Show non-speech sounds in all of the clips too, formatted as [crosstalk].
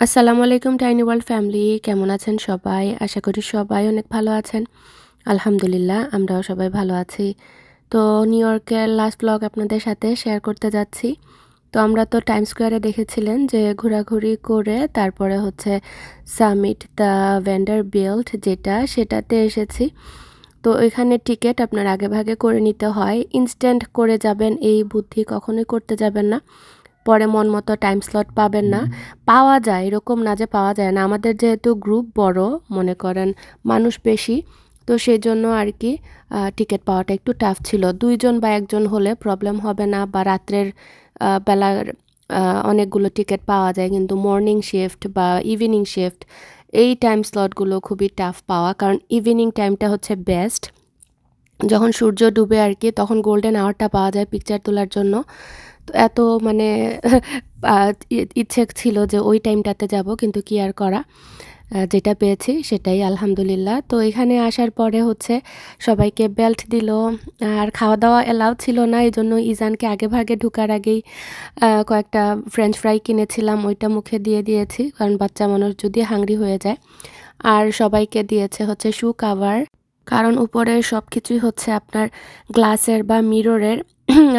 আসসালামু আলাইকুম tiny world family কেমন আছেন সবাই? আশা করি সবাই অনেক ভালো আছেন। আলহামদুলিল্লাহ, আমরাও সবাই ভালো আছি। তো নিউ ইয়র্কের লাস্ট ব্লগ আপনাদের সাথে শেয়ার করতে যাচ্ছি। তো আমরা তো টাইম স্কোয়ারে দেখেছিলেন যে ঘোরাঘুরি করে তারপরে হচ্ছে সামিট দ্য ভেন্ডার বেল্ট যেটা, সেটাতে এসেছি। তো এখানে টিকিট আপনার আগে ভাগে করে নিতে হয়। ইনস্ট্যান্ট করে যাবেন, এই বুদ্ধি কখনোই করতে যাবেন না। পরে মন মতো টাইম স্লট পাবেন না। পাওয়া যায় এরকম না যে পাওয়া যায় না। আমাদের যেহেতু গ্রুপ বড় মনে করেন মানুষ বেশি তো সেই জন্য আর কি টিকিট পাওয়াটা একটু টাফ ছিল। দুইজন বা একজন হলে প্রবলেম হবে না বা রাত্রের বেলার অনেকগুলো টিকিট পাওয়া যায়। কিন্তু মর্নিং শিফট বা ইভিনিং শিফট এই টাইম স্লটগুলো খুবই টাফ পাওয়া। কারণ ইভিনিং টাইমটা হচ্ছে বেস্ট যখন সূর্য ডুবে আর কি তখন গোল্ডেন আওয়ারটা পাওয়া যায় পিকচার তোলার জন্য। এত মানে ইচ্ছে ছিল যে ওই টাইমটাতে যাব, কিন্তু কি আর করা? যেটা পেয়েছি সেটাই, আলহামদুলিল্লাহ। তো এখানে আসার পরে হচ্ছে সবাইকে বেল্ট দিল, আর খাওয়া দাওয়া এলাও ছিল না এই জন্য ইজানকে আগে ভাগে ঢুকার আগেই কয়েকটা ফ্রেঞ্চ ফ্রাই কিনেছিলাম, ওইটা মুখে দিয়ে দিয়েছি, কারণ বাচ্চা মানুষ যদি হাংরি হয়ে যায়। আর সবাইকে দিয়েছে হচ্ছে শু কাভার কারণ উপরে সব কিছুই হচ্ছে আপনার গ্লাসের বা মিররের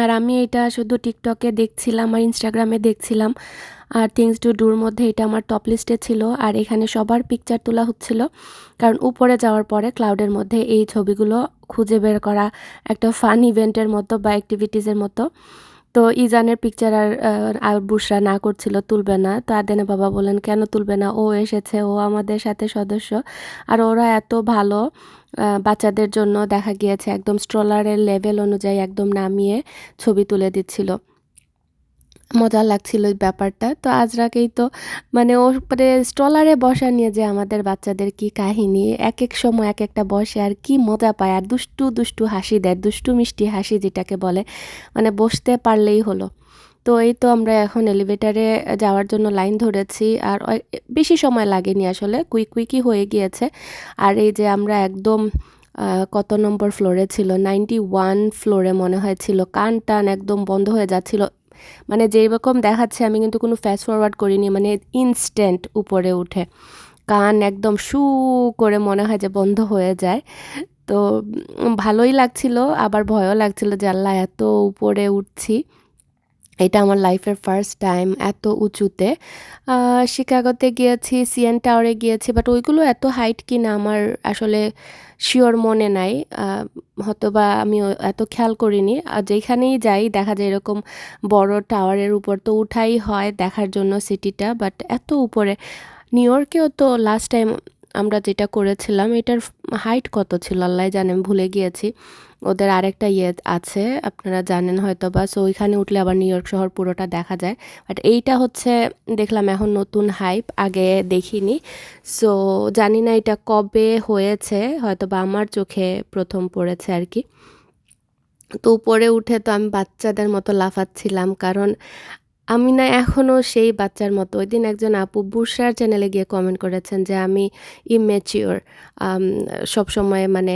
আর আমি এটা শুধু টিকটকে দেখছিলাম আর ইনস্টাগ্রামে দেখছিলাম আর থিংস টু ডুর মধ্যে এটা আমার টপ লিস্টে ছিল আর এখানে সবার পিকচার তোলা হচ্ছিল। কারণ উপরে যাওয়ার পরে ক্লাউডের মধ্যে এই ছবিগুলো খুঁজে বের করা একটা ফান ইভেন্টের মতো বা অ্যাক্টিভিটিসের মতো। তো ইজানের পিকচার আর আর বুসরা না করছিল, তুলবে না। তো আদেনে বাবা বলেন, কেন তুলবে না? ও এসেছে, ও আমাদের সাথে সদস্য। আর ওরা এত ভালো বাচ্চাদের জন্য দেখা গিয়েছে, একদম স্ট্রলারের লেভেল অনুযায়ী একদম নামিয়ে ছবি তুলে দিচ্ছিল। মজা লাগছিল ব্যাপারটা। তো আজরাকেই তো মানে ও মানে স্ট্রলারে বসা নিয়ে যে আমাদের বাচ্চাদের কি কাহিনী এক এক সময় এক একটা বসে আর কি মজা পায় আর দুষ্টু দুষ্টু হাসি দেয়, দুষ্টু মিষ্টি হাসি যেটাকে বলে মানে বসতে পারলেই হলো। তো এই তো আমরা এখন এলিভেটারে যাওয়ার জন্য লাইন ধরেছি আর বেশি সময় লাগেনি আসলে কুইক কুইকই হয়ে গিয়েছে। আর এই যে আমরা একদম কত নম্বর ফ্লোরে ছিল? নাইনটি ওয়ান ফ্লোরে মনে হয় ছিল। কান টান একদম বন্ধ হয়ে যাচ্ছিল। মানে যেই রকম দেখাচ্ছে, আমি কিন্তু কোনো ফ্যাস্ট ফরওয়ার্ড করিনি মানে ইনস্ট্যান্ট উপরে উঠে। কান একদম শু করে মনে হয় যে বন্ধ হয়ে যায়। তো ভালোই লাগছিল, আবার ভয়ও লাগছিল যে আল্লাহ, এত উপরে উঠছি। এটা আমার লাইফের ফার্স্ট টাইম এত উঁচুতে। শিকাগোতে গিয়েছি সিএন টাওয়ারে গিয়েছি বাট ওইগুলো এত হাইট কিনা আমার আসলে শিওর মনে নাই। হয়তো বা আমি এত খেয়াল করিনি। আর যেখানেই যাই, দেখা যায় এরকম বড় টাওয়ারের উপর তো উঠাই হয় দেখার জন্য সিটিটা বাট এত উপরে। নিউ ইয়র্কেও তো লাস্ট টাইম আমরা যেটা করেছিলাম, এটার হাইট কত ছিল? আল্লাহ জানে ভুলে গিয়েছি। ওদের আরেকটা ইয়ে আছে, আপনারা জানেন হয়তো বা সো ওইখানে উঠলে আবার নিউ ইয়র্ক শহর পুরোটা দেখা যায়। বাট এইটা হচ্ছে, দেখলাম এখন নতুন হাইপ আগে দেখিনি। সো জানি না এটা কবে হয়েছে হয়তো বা আমার চোখে প্রথম পড়েছে আর কি। তো উপরে উঠে তো আমি বাচ্চাদের মতো লাফাচ্ছিলাম, কারণ আমি না এখনও সেই বাচ্চার মতো। ওই দিন একজন আপু বুসার চ্যানেলে গিয়ে কমেন্ট করেছেন যে, আমি ইমেচিওর সবসময় মানে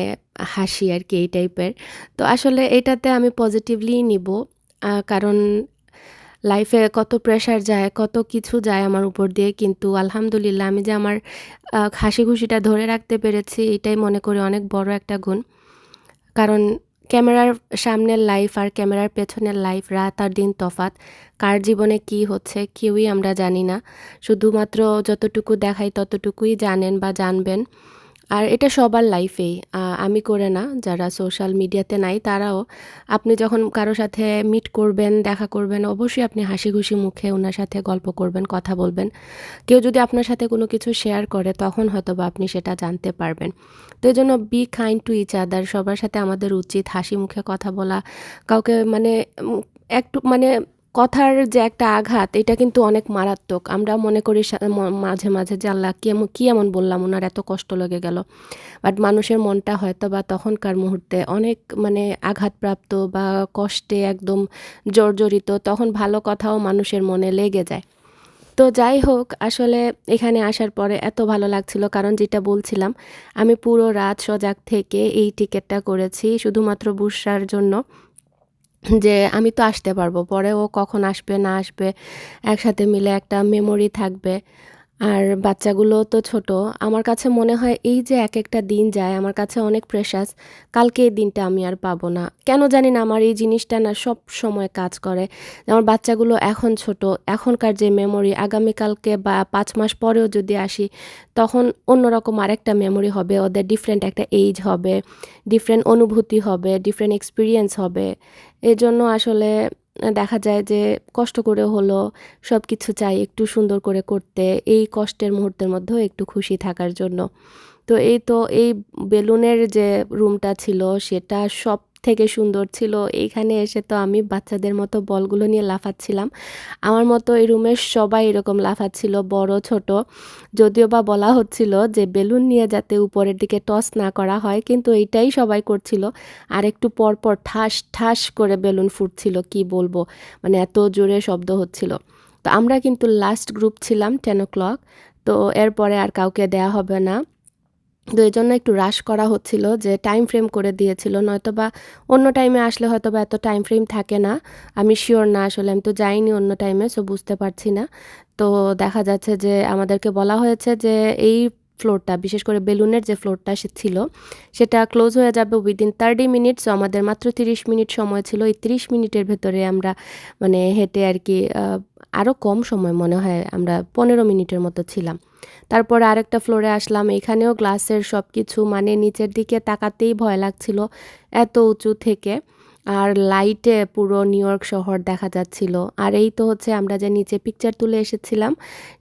হাসি আর কি এই টাইপের তো আসলে এটাতে আমি পজিটিভলি নিব কারণ লাইফে কত প্রেশার যায়, কত কিছু যায় আমার উপর দিয়ে। কিন্তু আলহামদুলিল্লাহ আমি যে আমার হাসি খুশিটা ধরে রাখতে পেরেছি, এটাই মনে করি অনেক বড় একটা গুণ। কারণ ক্যামেরার সামনের লাইফ আর ক্যামেরার পেছনের লাইফ রাত আর দিন তফাত কার জীবনে কি হচ্ছে কেউই আমরা জানি না। শুধুমাত্র যতটুকু দেখাই ততটুকুই জানেন বা জানবেন। আর এটা সবার লাইফেই আমি করে না, যারা সোশ্যাল মিডিয়াতে নাই, তারাও। আপনি যখন কারও সাথে মিট করবেন, দেখা করবেন, অবশ্যই আপনি হাসি খুশি মুখে ওনার সাথে গল্প করবেন, কথা বলবেন। কেউ যদি আপনার সাথে কোনো কিছু শেয়ার করে, তখন হয়তো বা আপনি সেটা জানতে পারবেন। তো এই জন্য be kind to each other সবার সাথে আমাদের উচিত হাসি মুখে কথা বলা। কাউকে মানে একটু মানে কথার যে একটা আঘাত, এটা কিন্তু অনেক মারাত্মক। আমরা মনে করি মাঝে মাঝে যে আল্লাহ কি এমন কী এমন বললাম ওনার এত কষ্ট লেগে গেল। বাট মানুষের মনটা হয়তো বা তখনকার মুহূর্তে অনেক মানে আঘাতপ্রাপ্ত বা কষ্টে একদম জর্জরিত, তখন ভালো কথাও মানুষের মনে লেগে যায়। তো যাই হোক, আসলে এখানে আসার পরে এত ভালো লাগছিল, কারণ যেটা বলছিলাম, আমি পুরো রাত সজাগ থেকে এই টিকিটটা করেছি, শুধুমাত্র বুসার জন্য। যে আমি তো আসতে পারব, পরে ও কখন আসবে না আসবে, একসাথে মিলে একটা মেমোরি থাকবে। আর বাচ্চাগুলো তো ছোট, আমার কাছে মনে হয় এই যে এক একটা দিন যায়, আমার কাছে অনেক প্রেশাস কালকে এই দিনটা আমি আর পাবো না। কেন জানি না আমার এই জিনিসটা না সব সময় কাজ করে। আমার বাচ্চাগুলো এখন ছোট, এখনকার যে মেমোরি আগামীকালকে বা পাঁচ মাস পরেও যদি আসি, তখন অন্যরকম আরেকটা মেমোরি হবে, ওদের ডিফারেন্ট একটা এইজ হবে ডিফারেন্ট অনুভূতি হবে ডিফারেন্ট এক্সপিরিয়েন্স হবে। এই জন্য আসলে দেখা যায় যে কষ্ট করে হলো সব কিছু চাই একটু সুন্দর করে করতে, এই কষ্টের মুহূর্তের মধ্যেও একটু খুশি থাকার জন্য। তো এই তো এই বেলুনের যে রুমটা ছিল, সেটা সব থেকে সুন্দর ছিল। এইখানে এসে তো আমি বাচ্চাদের মতো বলগুলো নিয়ে লাফাচ্ছিলাম। আমার মতো এই রুমের সবাই এরকম লাফাচ্ছিল, বড়, ছোট। যদিও বা বলা হচ্ছিল যে বেলুন নিয়ে যাতে উপরের দিকে টস না করা হয়, কিন্তু এইটাই সবাই করছিল। আর একটু পর পর ঠাস ঠাস করে বেলুন ফুটছিল, কি বলব? মানে এত জোরে শব্দ হচ্ছিল। তো আমরা কিন্তু লাস্ট গ্রুপ ছিলাম টেন ও ক্লক তো এরপরে আর কাউকে দেয়া হবে না। তো এই জন্য একটু রাশ করা হচ্ছিল যে টাইম ফ্রেম করে দিয়েছিল নয়তো বা অন্য টাইমে আসলে হয়তো বা এত টাইম ফ্রেম থাকে না। আমি শিওর না আসলে, আমি তো যাইনি অন্য টাইমে সো বুঝতে পারছি না। তো দেখা যাচ্ছে যে আমাদেরকে বলা হয়েছে যে এই ফ্লোরটা বিশেষ করে বেলুনের যে ফ্লোরটা সে ছিল, সেটা ক্লোজ হয়ে যাবে উইদিন থার্টি মিনিট সো আমাদের মাত্র তিরিশ মিনিট সময় ছিল। এই তিরিশ মিনিটের ভেতরে আমরা মানে হেঁটে আর কি আরও কম সময় মনে হয় আমরা পনেরো মিনিটের মতো ছিলাম। তারপর আরেকটা ফ্লোরে আসলাম, এখানেও গ্লাসের সব কিছু মানে নিচের দিকে তাকাতেই ভয় লাগছিল, এত উঁচু থেকে। আর লাইটে পুরো নিউ ইয়র্ক শহর দেখা যাচ্ছিল। আর এই তো হচ্ছে আমরা যে নিচে পিকচার তুলে এসেছিলাম,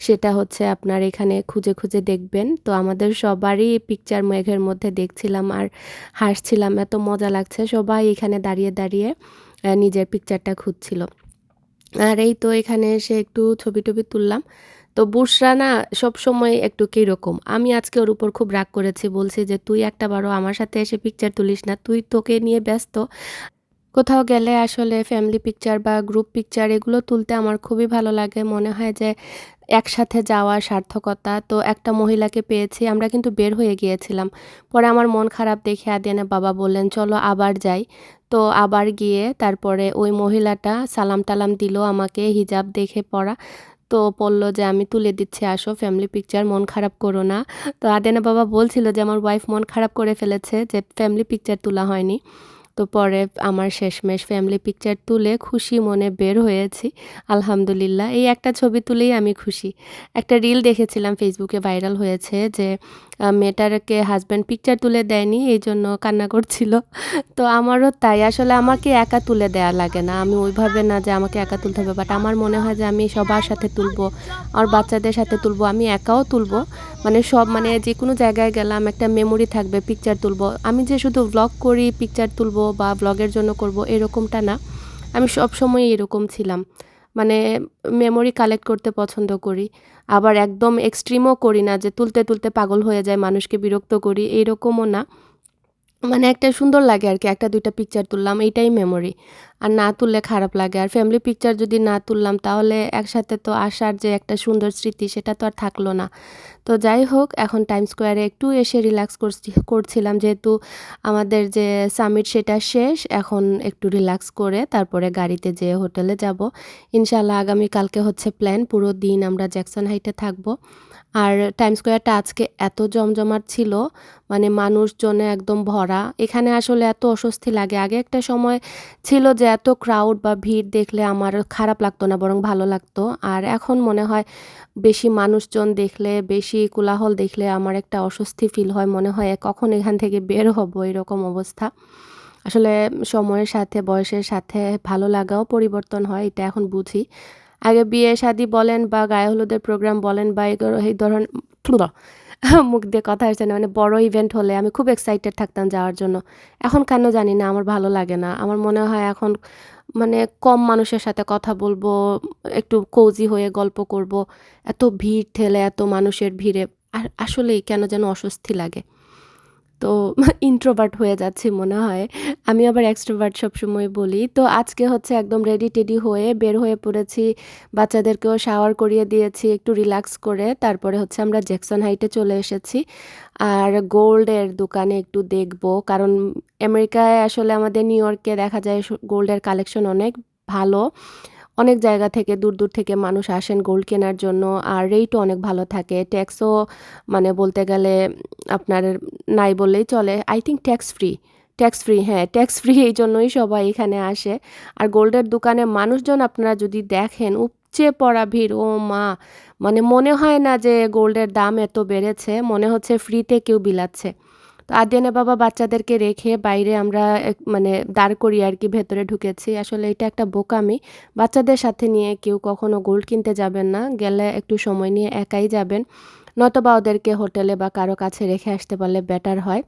সেটা হচ্ছে আপনার এখানে খুঁজে খুঁজে দেখবেন। তো আমাদের সবারই পিকচার মেঘের মধ্যে দেখছিলাম আর হাসছিলাম, এত মজা লাগছে। সবাই এখানে দাঁড়িয়ে দাঁড়িয়ে নিজের পিকচারটা খুঁজছিল। আর এই তো এখানে এসে একটু ছবি টবি তুললাম। তো বুসরা না সবসময় একটু কীরকম, আমি আজকে ওর উপর খুব রাগ করেছি, বলছি যে তুই একটা বারো আমার সাথে এসে পিকচার তুলিস না, তুই তোকে নিয়ে ব্যস্ত। কোথাও গেলে আসলে ফ্যামিলি পিকচার বা গ্রুপ পিকচার এগুলো তুলতে আমার খুবই ভালো লাগে। মনে হয় যে একসাথে যাওয়ার সার্থকতা। তো একটা মহিলাকে পেয়েছি, আমরা কিন্তু বের হয়ে গিয়েছিলাম। পরে আমার মন খারাপ দেখে আদিয়ানের বাবা বললেন, চলো আবার যাই। তো আবার গিয়ে তারপরে ওই মহিলাটা সালাম টালাম দিল আমাকে, হিজাব দেখে পড়া তো বলল যে, আমি তুলে দিচ্ছি, আসো ফ্যামিলি পিকচার মন খারাপ করো না। তো আদেনা বাবা বলছিল যে, আমার ওয়াইফ মন খারাপ করে ফেলেছে যে ফ্যামিলি পিকচার তোলা হয়নি। তো পরে আমার শেষমেশ ফ্যামিলি পিকচার তুলে খুশি মনে বের হয়েছি। আলহামদুলিল্লাহ, এই একটা ছবি তুলেই আমি খুশি। একটা রিল দেখেছিলাম ফেসবুকে ভাইরাল হয়েছে যে মেয়েটারকে হাজব্যান্ড পিকচার তুলে দেয়নি, এই জন্য কান্না করছিল। তো আমারও তাই, আসলে আমাকে একা তুলে দেয়া লাগে না। আমি ওইভাবে না যে আমাকে একা তুলতে হবে বাট আমার মনে হয় যে আমি সবার সাথে তুলবো আর বাচ্চাদের সাথে তুলবো, আমি একাও তুলবো। মানে সব মানে যে কোনো জায়গায় গেলাম, একটা মেমোরি থাকবে পিকচার তুলবো। আমি যে শুধু ব্লগ করি পিকচার তুলবো বা ব্লগের জন্য করব, এরকমটা না। আমি সব সময় এরকম ছিলাম। মানে মেমোরি কালেক্ট করতে পছন্দ করি। আবার একদম এক্সট্রিমও করি না যে তুলতে তুলতে পাগল হয়ে যায়, মানুষকে বিরক্ত করি, এইরকমও না। মানে একটা সুন্দর লাগে আর কি একটা দুইটা পিকচার তুললাম, এইটাই মেমোরি আর না তুললে খারাপ লাগে। আর ফ্যামিলি পিকচার যদি না তুললাম, তাহলে একসাথে তো আসার যে একটা সুন্দর স্মৃতি, সেটা তো আর থাকল না। তো যাই হোক, এখন টাইম স্কোয়ারে একটু এসে রিল্যাক্স করছি, করছিলাম যেহেতু আমাদের যে সামিট সেটা শেষ, এখন একটু রিল্যাক্স করে তারপরে গাড়িতে যেয়ে হোটেলে যাব। ইনশাল্লাহ আগামী কালকে হচ্ছে প্ল্যান পুরো দিন আমরা জ্যাকসন হাইটে থাকব। আর টাইম স্কোয়ারটা আজকে এত জমজমাট ছিল মানে মানুষজনে একদম ভরা। এখানে আসলে এত অস্বস্তি লাগে। আগে একটা সময় ছিল যে এত ক্রাউড বা ভিড় দেখলে আমার খারাপ লাগতো না, বরং ভালো লাগতো। আর এখন মনে হয় বেশি মানুষজন দেখলে, বেশি কোলাহল দেখলে আমার একটা অস্বস্তি ফিল হয়। মনে হয় কখন এখান থেকে বের হব এরকম অবস্থা। আসলে সময়ের সাথে, বয়সের সাথে ভালো লাগাও পরিবর্তন হয়, এটা এখন বুঝি। আগে বিয়ে শাদি বলেন বা গায়ে হলুদের প্রোগ্রাম বলেন বা এই ধরনের মুখ দিয়ে কথা আসছে না মানে বড় ইভেন্ট হলে আমি খুব এক্সাইটেড থাকতাম যাওয়ার জন্য। এখন কেন জানি না, আমার ভালো লাগে না। আমার মনে হয় এখন মানে কম মানুষের সাথে কথা বলব, একটু কৌজি হয়ে গল্প করব, এত ভিড় ঠেলে, এত মানুষের ভিড়ে, আর আসলেই কেন যেন অস্বস্তি লাগে। তো [laughs] ইন্ট্রোভার্ট হয়ে যাচ্ছি মনে হয়। আমি আবার এক্সট্রোভার্ট সবসময় বলি। তো আজকে হচ্ছে একদম রেডি টেডি হয়ে বের হয়ে পড়েছি। বাচ্চাদেরকেও শাওয়ার করিয়ে দিয়েছি একটু রিল্যাক্স করে। তারপরে হচ্ছে আমরা জ্যাকসন হাইটে চলে এসেছি। আর গোল্ডের দোকানে একটু দেখব। কারণ আমেরিকায় আসলে আমাদের নিউ ইয়র্কে দেখা যায় গোল্ডের কালেকশন অনেক ভালো। অনেক জায়গা থেকে, দূর দূর থেকে মানুষ আসেন গোল্ড কেনার জন্য, আর রেটও অনেক ভালো থাকে। ট্যাক্সও মানে বলতে গেলে আপনার নাই বললেই চলে। I think tax free tax free হ্যাঁ ট্যাক্স ফ্রি এই জন্যই সবাই এখানে আসে। আর গোল্ডের দোকানে মানুষজন আপনারা যদি দেখেন, উপচে পড়া ভিড়, ও মা! মানে মনে হয় না যে গোল্ডের দাম এত বেড়েছে, মনে হচ্ছে ফ্রিতে কেউ বিলাচ্ছে। তো আদিয়ানে বাবা বাচ্চাদেরকে রেখে বাইরে আমরা মানে দাঁড় করি আর কি ভেতরে ঢুকেছি। আসলে এটা একটা বোকামি। বাচ্চাদের সাথে নিয়ে কেউ কখনো গোল্ড কিনতে যাবেন না। গেলে একটু সময় নিয়ে একাই যাবেন। নতবা ওদেরকে হোটেলে বা কারও কাছে রেখে আসতে পারলে বেটার হয়।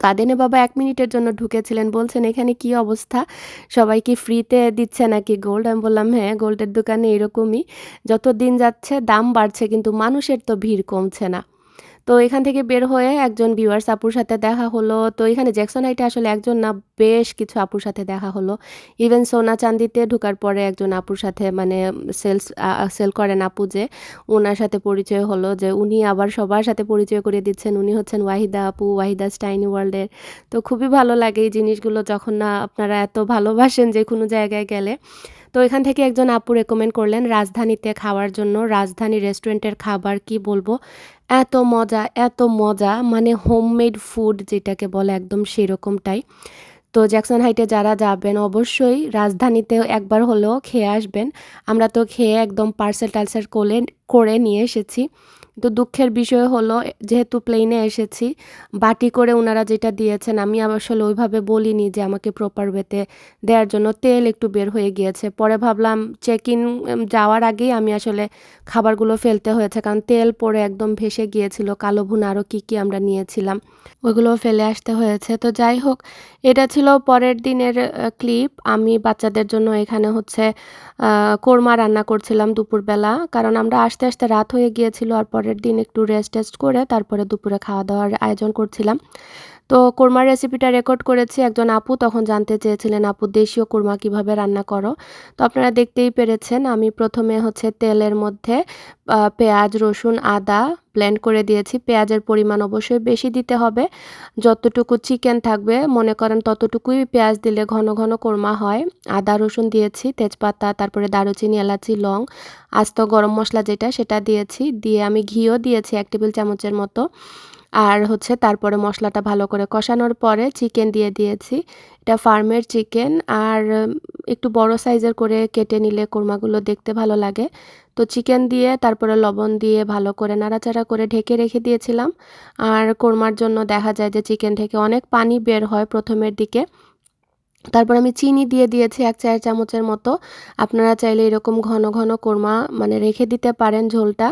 কাদেনে বাবা এক মিনিটের জন্য ঢুকেছিলেন। বলছেন, এখানে কি অবস্থা? সবাই কি ফ্রিতে দিচ্ছে নাকি গোল্ড? আমি বললাম হ্যাঁ গোল্ডের দোকানে এরকমই। যত দিন যাচ্ছে দাম বাড়ছে, কিন্তু মানুষের তো ভিড় কমছে না। তো এখান থেকে বের হয়ে একজন ভিউয়ার্স আপুর সাথে দেখা হলো। তো এখানে জ্যাকসন হাইটে আসলে একজন না, বেশ কিছু আপুর সাথে দেখা হলো। ইভেন সোনা চান্দিতে ঢোকার পরে একজন আপুর সাথে মানে সেলস সেল করেন আপু যে ওনার সাথে পরিচয় হলো যে, উনি আবার সবার সাথে পরিচয় করিয়ে দিচ্ছেন। উনি হচ্ছেন ওয়াহিদা আপু, ওয়াহিদা স্টাইনি ওয়ার্ল্ডের তো খুবই ভালো লাগে এই জিনিসগুলো যখন না আপনারা এত ভালোবাসেন যে কোনো জায়গায় গেলে। তো এখান থেকে একজন আপু রেকমেন্ড করলেন রাজধানীতে খাওয়ার জন্য। রাজধানী রেস্টুরেন্টের খাবার কি বলব? এত মজা এত মজা মানে হোমমেড ফুড যেটাকে বলে একদম সেরকমটাই। তো জ্যাকসন হাইটে যারা যাবেন, অবশ্যই রাজধানীতে একবার হলেও খেয়ে আসবেন। আমরা তো খেয়ে একদম পার্সেল টার্সেল করে করে নিয়ে এসেছি। তো দুঃখের বিষয় হলো, যেহেতু প্লেনে এসেছি, বাটি করে ওনারা যেটা দিয়েছেন, আমি আসলে ওইভাবে বলিনি যে আমাকে প্রপার ওয়েতে দেওয়ার জন্য। তেল একটু বের হয়ে গিয়েছে। পরে ভাবলাম চেক ইন যাওয়ার আগেই আমি আসলে খাবারগুলো ফেলতে হয়েছে, কারণ তেল পরে একদম ভেসে গিয়েছিল। কালো ভুন আরও কী কী আমরা নিয়েছিলাম। ওইগুলো ফেলে আসতে হয়েছে। তো যাই হোক, এটা ছিল পরের দিনের ক্লিপ আমি বাচ্চাদের জন্য এখানে হচ্ছে কোরমা রান্না করছিলাম দুপুরবেলা। কারণ আমরা আস্তে আস্তে রাত হয়ে গিয়েছিল আর পরের দিন একটু রেস্ট টেস্ট করে তারপরে দুপুরে খাওয়া দাওয়ার আয়োজন করছিলাম। তো কোরমার রেসিপিটা রেকর্ড করেছি, একজন আপু তখন জানতে চেয়েছিলেন, আপু, দেশীয় কোরমা কীভাবে রান্না করো? তো আপনারা দেখতেই পেরেছেন, আমি প্রথমে হচ্ছে তেলের মধ্যে পেঁয়াজ, রসুন, আদা ব্লেন্ড করে দিয়েছি। পেঁয়াজের পরিমাণ অবশ্যই বেশি দিতে হবে। যতটুকু চিকেন থাকবে, মনে করেন ততটুকুই পেঁয়াজ দিলে ঘন ঘন কোরমা হয়। আদা, রসুন দিয়েছি, তেজপাতা, তারপরে দারুচিনি, এলাচি, লং, আস্ত গরম মশলা যেটা, সেটা দিয়েছি। দিয়ে আমি ঘিও দিয়েছি এক টেবিল চামচের মতো। আর হচ্ছে তারপরে মশলাটা ভালো করে কষানোর পরে চিকেন দিয়ে দিয়েছি। এটা ফার্মের চিকেন আর একটু বড় সাইজের করে কেটে নিলে কোরমাগুলো দেখতে ভালো লাগে। তো চিকেন দিয়ে তারপরে লবণ দিয়ে ভালো করে নাড়াচাড়া করে ঢেকে রেখে দিয়েছিলাম। আর কোরমার জন্য দেখা যায় যে চিকেন থেকে অনেক পানি বের হয় প্রথমের দিকে। তারপর আমি চিনি দিয়ে দিয়েছি এক চায়ের চামচের মতো। আপনারা চাইলে এরকম ঘন ঘন কোরমা মানে রেখে দিতে পারেন ঝোলটা।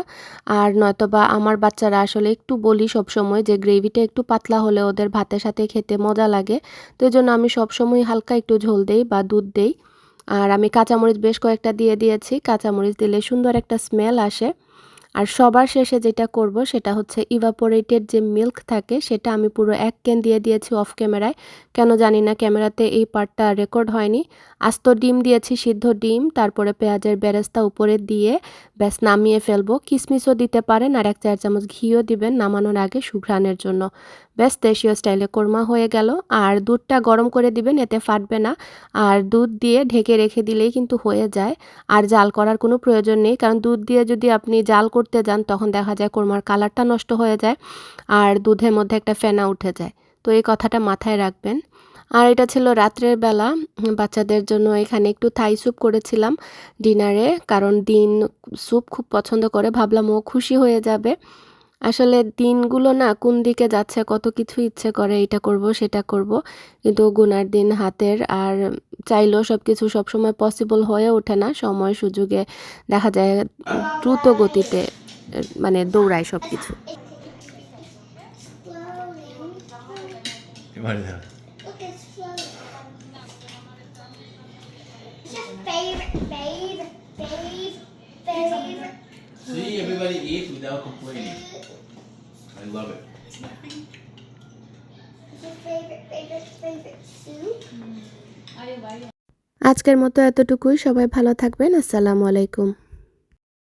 আর নয়তোবা আমার বাচ্চারা আসলে একটু বলি সব সময় যে গ্রেভিটা একটু পাতলা হলে ওদের ভাতের সাথে খেতে মজা লাগে। তো এই জন্য আমি সবসময় হালকা একটু ঝোল দেই বা দুধ দেই। আর আমি কাঁচামরিচ বেশ কয়েকটা দিয়ে দিয়েছি। কাঁচামরিচ দিলে সুন্দর একটা স্মেল আসে। আর সবার শেষে যেটা করব সেটা হচ্ছে ইভাপোরেটেড যে মিল্ক থাকে সেটা আমি পুরো এক ক্যান দিয়ে দিয়েছি অফ ক্যামেরায় কেন জানি না ক্যামেরাতে এই পার্টটা রেকর্ড হয়নি। আস্ত ডিম দিয়েছি, সিদ্ধ ডিম, তারপরে পেঁয়াজের বেরেস্তা উপরে দিয়ে ব্যাস নামিয়ে ফেলব। কিশমিশও দিতে পারেন আর এক চার চামচ ঘিও দিবেন নামানোর আগে সুঘ্রাণের জন্য। ব্যাস দেশীয় স্টাইলে কোরমা হয়ে গেল। আর দুধটা গরম করে দিবেন, এতে ফাটবে না। আর দুধ দিয়ে ঢেকে রেখে দিলেই কিন্তু হয়ে যায়। আর জাল করার কোনো প্রয়োজন নেই। কারণ দুধ দিয়ে যদি আপনি জাল করতে যান, তখন দেখা যায় কোরমার কালারটা নষ্ট হয়ে যায় আর দুধের মধ্যে একটা ফেনা উঠে যায়। তো এই কথাটা মাথায় রাখবেন। আর এটা ছিল রাত্রের বেলা। বাচ্চাদের জন্য এখানে একটু থাই স্যুপ করেছিলাম ডিনারে, কারণ দিন স্যুপ খুব পছন্দ করে। ভাবলাম ও খুশি হয়ে যাবে। আসলে দিনগুলো না কোন দিকে যাচ্ছে কত কিছু ইচ্ছে করে এটা করব সেটা করব। কিন্তু গুনার দিন হাতের আর চাইলেও সব কিছু সবসময় পসিবল হয়ে ওঠে না। সময় সুযোগে দেখা যায় দ্রুত গতিতে মানে দৌড়ায় সব কিছু favorite. See, everybody eats without complaining. I love it. Favorite, favorite, favorite soup. আজকের মতো এতটুকুই সবাই ভালো থাকবেন আসসালামু আলাইকুম